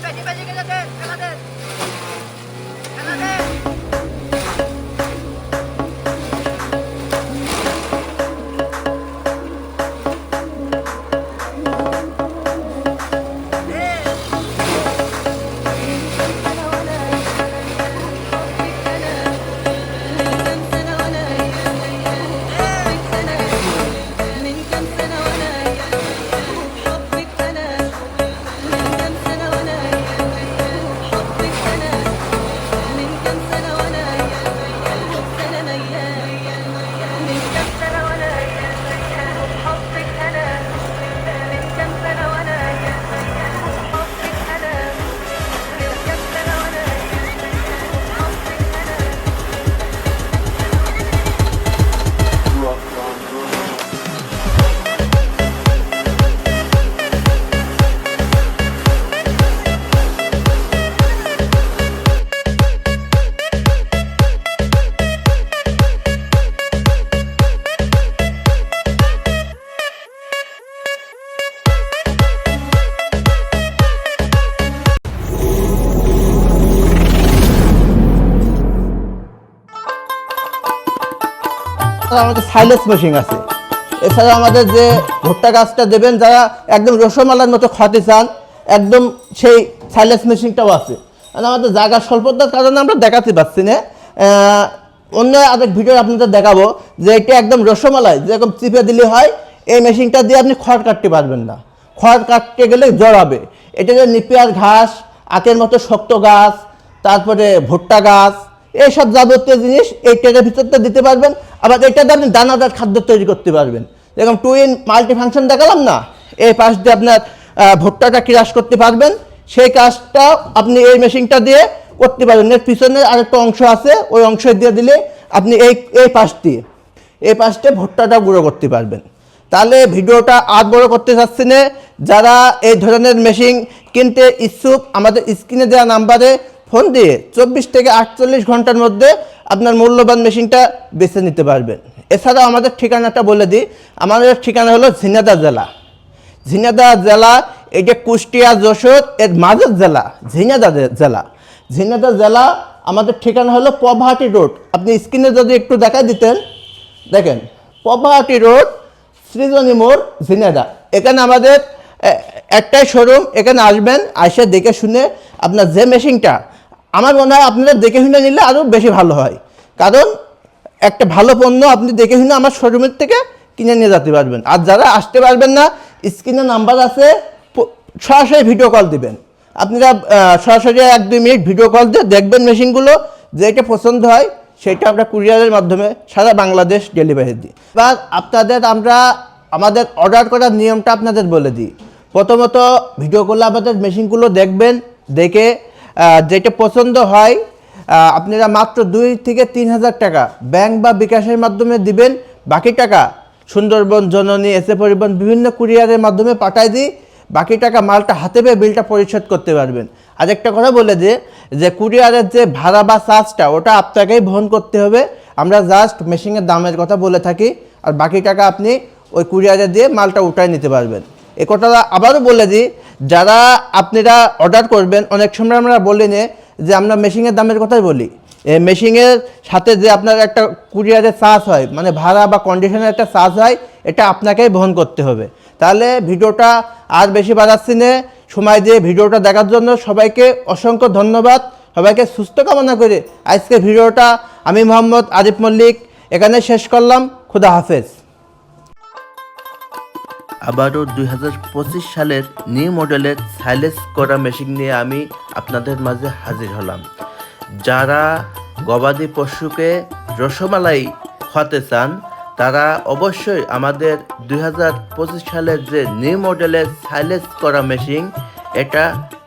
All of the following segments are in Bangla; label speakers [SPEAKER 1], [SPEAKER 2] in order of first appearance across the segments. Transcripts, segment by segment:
[SPEAKER 1] Pwede, pwede ka na din. Ka na din.
[SPEAKER 2] something আমাদের সাইলেস মেশিন আছে। এছাড়া আমাদের যে ভুট্টা গাছটা দেবেন, যারা একদম রসমালার মতো খাতে চান, একদম সেই সাইলেস মেশিনটাও আছে। আমাদের জায়গার স্বল্পতার কারণে আমরা দেখাতে পারছি না। অন্য আরেক ভিডিও আপনাদের দেখাবো যে এটা একদম রসমালাই, যেরকম চিপে দিলে হয়, এই মেশিনটা দিয়ে আপনি খড় কাটতে পারবেন না। খড় কাটতে গেলে জড়াবে। এটা যে নিপিয়ার ঘাস, আখের মতো শক্ত গাছ, তারপরে ভুট্টা গাছ এইসব যাবতীয় জিনিস এই ট্রেনের ভিতরটা দিতে পারবেন, আবার এটাতে আপনি দানাদার খাদ্য তৈরি করতে পারবেন। যেরকম টু ইন মাল্টি ফাংশন দেখালাম না? এই পাশ দিয়ে আপনার ভুট্টাটা ক্রাশ করতে পারবেন, সেই কাজটা আপনি এই মেশিনটা দিয়ে করতে পারবেন। এর পিছনে আরেকটা অংশ আছে, ওই অংশ দিয়ে দিলে আপনি এই এই পাশ দিয়ে, এই পাশটা ভুট্টাটা গুঁড়ো করতে পারবেন। তাহলে ভিডিওটা আর বড় করতে চাচ্ছি না। যারা এই ধরনের মেশিন কিনতে ইচ্ছুক, আমাদের স্ক্রিনে দেওয়া নাম্বারে ফোন দিয়ে চব্বিশ থেকে আটচল্লিশ ঘণ্টার মধ্যে আপনার মূল্যবান মেশিনটা বেছে নিতে পারবেন। এছাড়াও আমাদের ঠিকানাটা বলে দিই। আমাদের ঠিকানা হলো ঝিনাদা জেলা। ঝিনাদা জেলা এটা কুষ্টিয়া, যশোর, এর মাঝের জেলা ঝিনাদা জেলা। ঝিনাদা জেলা, আমাদের ঠিকানা হলো পভাটি রোড। আপনি স্ক্রিনে যদি একটু দেখা দিতেন, দেখেন পভাটি রোড, সৃজনী মোড় ঝিনাদা এখানে আমাদের একটাই শোরুম এখানে আসবেন আসে দেখে শুনে আপনার যে মেশিনটা আমার মনে হয় আপনারা দেখে শুনে নিলে আরও বেশি ভালো হয়। কারণ একটা ভালো পণ্য আপনি দেখে শুনে আমার শোরুমের থেকে কিনে নিয়ে যেতে পারবেন। আর যারা আসতে পারবেন না, স্ক্রিনে নাম্বার আছে সরাসরি ভিডিও কল দিবেন। আপনারা সরাসরি এক দুই মিনিট ভিডিও কল দিয়ে দেখবেন মেশিনগুলো যেটা পছন্দ হয়, সেটা আমরা কুরিয়ারের মাধ্যমে সারা বাংলাদেশ ডেলিভারি দিই। এবার আপনাদের আমরা, আমাদের অর্ডার করার নিয়মটা আপনাদের বলে দিই। প্রথমত ভিডিও করলে আমাদের মেশিনগুলো দেখবেন, দেখে যেটা পছন্দ হয় আপনারা মাত্র দুই থেকে তিন হাজার টাকা ব্যাংক বা বিকাশের মাধ্যমে দিবেন। বাকি টাকা সুন্দরবন, জননী, এসে পরিবহন, বিভিন্ন কুরিয়ারের মাধ্যমে পাঠাই দিই। বাকি টাকা মালটা হাতে পেয়ে বিলটা পরিশোধ করতে পারবেন। আর একটা কথা বলে যে যে কুরিয়ারের যে ভাড়া বা চার্জটা, ওটা আপনাকেই বহন করতে হবে। আমরা জাস্ট মেশিনের দামের কথা বলে থাকি, আর বাকি টাকা আপনি ওই কুরিয়ারে দিয়ে মালটা উঠায় নিতে পারবেন। এ কথাটা আবারও বলে দিই যারা আপনারা অর্ডার করবেন, অনেক সময় আমরা বলি নে যে আমরা মেশিনের দামের কথাই বলি। মেশিনের সাথে যে আপনার একটা কুরিয়ারের চার্জ হয় মানে ভাড়া বা কন্ডিশনের একটা চার্জ হয়, এটা আপনাকেই বহন করতে হবে। তাহলে ভিডিওটা আর বেশি বাড়াচ্ছি না, সময় দিয়ে ভিডিওটা দেখার জন্য সবাইকে অসংখ্য ধন্যবাদ। সবাইকে সুস্থ কামনা করে আজকে ভিডিওটা আমি মোহাম্মদ আরিফ মল্লিক, এখানে শেষ করলাম, খুদা হাফেজ।
[SPEAKER 3] আবারও দুই হাজার পঁচিশ সালের নিউ মডেলের সাইলেস করা মেশিন নিয়ে আমি আপনাদের মাঝে হাজির হলাম। যারা গবাদি পশুকে রসমালাই খাওয়াতে চান, তারা অবশ্যই আমাদের দুই হাজার পঁচিশ সালের যে নিউ মডেলের সাইলেস করা মেশিন এটা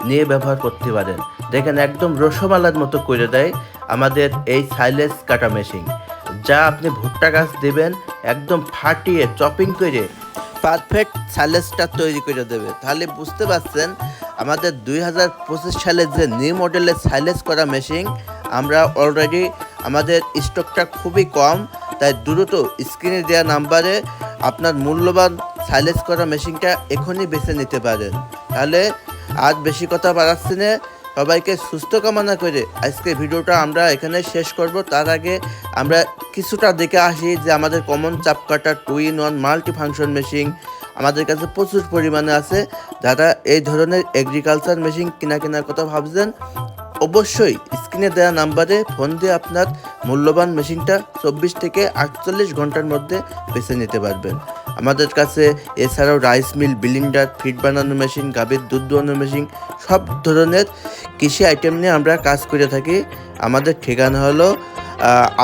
[SPEAKER 3] নিয়ে ব্যবহার করতে পারেন। দেখেন, একদম রসমালার মতো করে দেয় আমাদের এই সাইলেস কাটা মেশিন যা আপনি ভুট্টা গাছ দেবেন, একদম ফাটিয়ে চপিং করে পারফেক্ট সাইলেসটা তৈরি করে দেবে। তাহলে বুঝতে পারছেন, আমাদের দুই হাজার পঁচিশ সালের যে নিউ মডেলের সাইলেস করা মেশিন আমরা অলরেডি আমাদের স্টকটা খুবই কম, তাই দ্রুত স্ক্রিনে দেওয়া নাম্বারে আপনার মূল্যবান সাইলেস করা মেশিনটা এখনই বেছে নিতে পারেন। তাহলে আর বেশি কথা বাড়াচ্ছি না। সবাইকে সুস্থ কামনা করে আজকে ভিডিওটা আমরা এখানে শেষ করব। তার আগে আমরা কিছুটা দেখে আসি যে আমাদের common chaff cutter two in one multi function machine আমাদের কাছে প্রচুর পরিমাণে আছে। যারা এই ধরনের এগ্রিকালচার মেশিন কিনা কেনার কথা ভাবছেন, অবশ্যই স্ক্রিনে দেওয়া নাম্বারে ফোন দিয়ে আপনার মূল্যবান মেশিনটা চব্বিশ থেকে আটচল্লিশ ঘণ্টার মধ্যে বেছে নিতে পারবেন। আমাদের কাছে, এছাড়াও রাইস মিল বিলিন্ডার ফিড বানানো মেশিন গাভীর দুধ দোয়ানো মেশিন সব ধরনের কৃষি আইটেম নিয়ে আমরা কাজ করে থাকি। আমাদের ঠিকানা হলো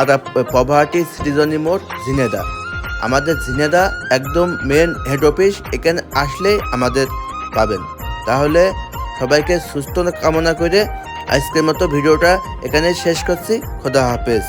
[SPEAKER 3] আদা পভার্টি সৃজনী মোড় ঝিনেদা আমাদের ঝিনেদা একদম মেন হেড অফিস এখানে আসলেই আমাদের পাবেন। তাহলে সবাইকে সুস্থ কামনা করে আজকের মতো ভিডিওটা এখানে শেষ করছি। খোদা হাফেজ।